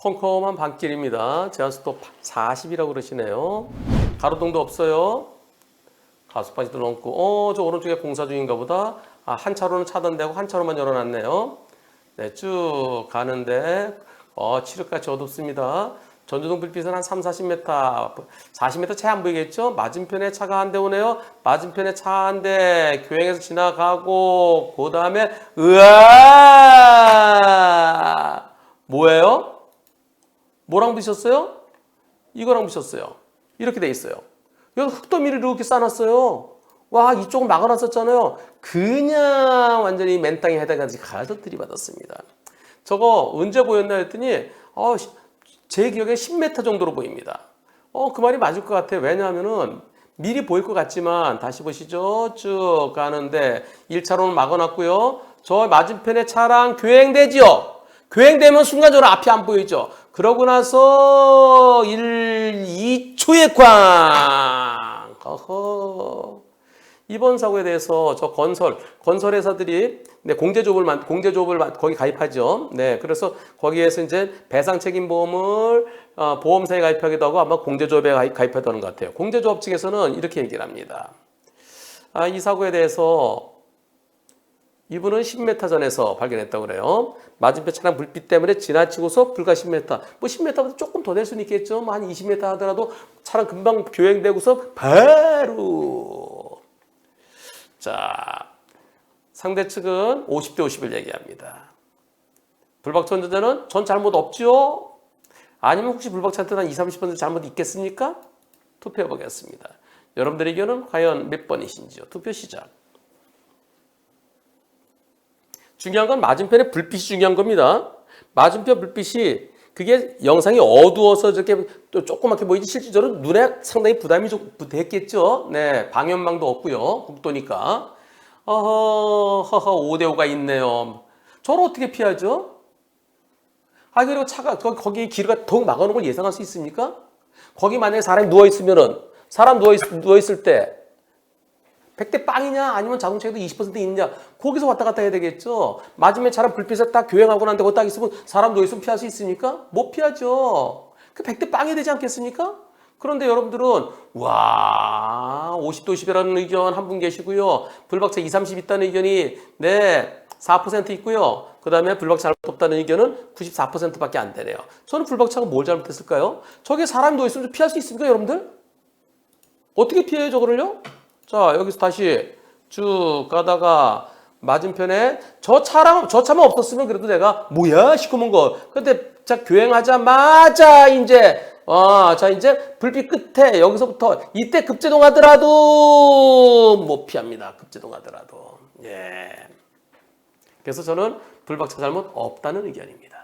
컴컴한 밤길입니다. 제한속도 40이라고 그러시네요. 가로등도 없어요. 가속바지도 넘고, 어, 저 오른쪽에 공사 중인가 보다. 아, 한 차로는 차단되고 한 차로만 열어놨네요. 네, 쭉 가는데, 어, 칠흑같이 어둡습니다. 전조등 불빛은 한 3, 40m, 40m 채 안 보이겠죠? 맞은편에 차가 한 대 오네요. 맞은편에 차 한 대 교행해서 지나가고, 그 다음에, 으아! 뭐예요? 뭐랑 붙였어요? 이거랑 붙였어요. 이렇게 돼 있어요. 여기 흙더미를 이렇게 싸놨어요. 와, 이쪽은 막아놨었잖아요. 그냥 완전히 맨 땅에 해당하지 가서 들이받았습니다. 저거 언제 보였나 했더니, 어, 시- 제 기억에 10m 정도로 보입니다. 어, 그 말이 맞을 것 같아요. 왜냐하면은 미리 보일 것 같지만 다시 보시죠. 쭉 가는데 1차로는 막아놨고요. 저 맞은편에 차랑 교행되지요. 교행되면 순간적으로 앞이 안 보이죠. 그러고 나서 1, 2초의 꽝. 어허. 이번 사고에 대해서 저 건설 건설 회사들이 네, 공제조업을 만- 공제조업을 만- 거기 가입하죠. 네, 그래서 거기에서 이제 배상 책임 보험을 어, 보험사에 가입하기도 하고 아마 공제조업에 가입, 가입하다는 것 같아요. 공제조업 측에서는 이렇게 얘기를 합니다. 아, 이 사고에 대해서 이분은 10m 전에서 발견했다고 그래요. 맞은편 차량 불빛 때문에 지나치고서 불과 10m. 뭐 10m보다 조금 더 될 수는 있겠죠. 뭐 한 20m 하더라도 차량 금방 교행되고서 바로 자 상대 측은 50대 50을 얘기합니다. 불박차 운전자는 전 잘못 없지요? 아니면 혹시 불박차한테 한 20, 30% 잘못 있겠습니까? 투표해 보겠습니다. 여러분들의 의견은 과연 몇 번이신지요? 투표 시작. 중요한 건 맞은편의 불빛이 중요한 겁니다. 맞은편 불빛이 그게 영상이 어두워서 저렇게 또 조그맣게 보이지 실질적으로 눈에 상당히 부담이 좀 됐겠죠. 네, 방연망도 없고요. 국도니까. 어허, 허허, 5대5가 있네요. 저를 어떻게 피하죠? 아, 그리고 차가, 거기, 길가 더욱 막아놓은 걸 예상할 수 있습니까? 거기 만약에 사람이 누워있으면은, 사람 누워있, 누워있을 때, 100대 빵이냐 아니면 자동차에도 20% 있느냐 거기서 왔다 갔다 해야 되겠죠 맞으면 차량 불빛에 딱 교행하고 난데 거기 딱 있으면 사람 누워있으면 피할 수 있습니까? 못 피하죠 그 100대 빵이 되지 않겠습니까? 그런데 여러분들은 와 50도 10이라는 의견 한 분 계시고요 불박차 2, 30 있다는 의견이 네 4% 있고요 그 다음에 불박차 잘못 없다는 의견은 94%밖에 안 되네요 저는 불박차가 뭘 잘못했을까요? 저게 사람이 누워있으면 피할 수 있습니까 여러분들? 어떻게 피해요 저거를요? 자 여기서 다시 쭉 가다가 맞은편에 저 차랑 저 차만 없었으면 그래도 내가 뭐야 시커먼 거. 근데 자 교행하자마자 이제. 어자 이제 불빛 끝에 여기서부터 이때 급제동하더라도 못 피합니다. 급제동하더라도. 예. 그래서 저는 불박차 잘못 없다는 의견입니다.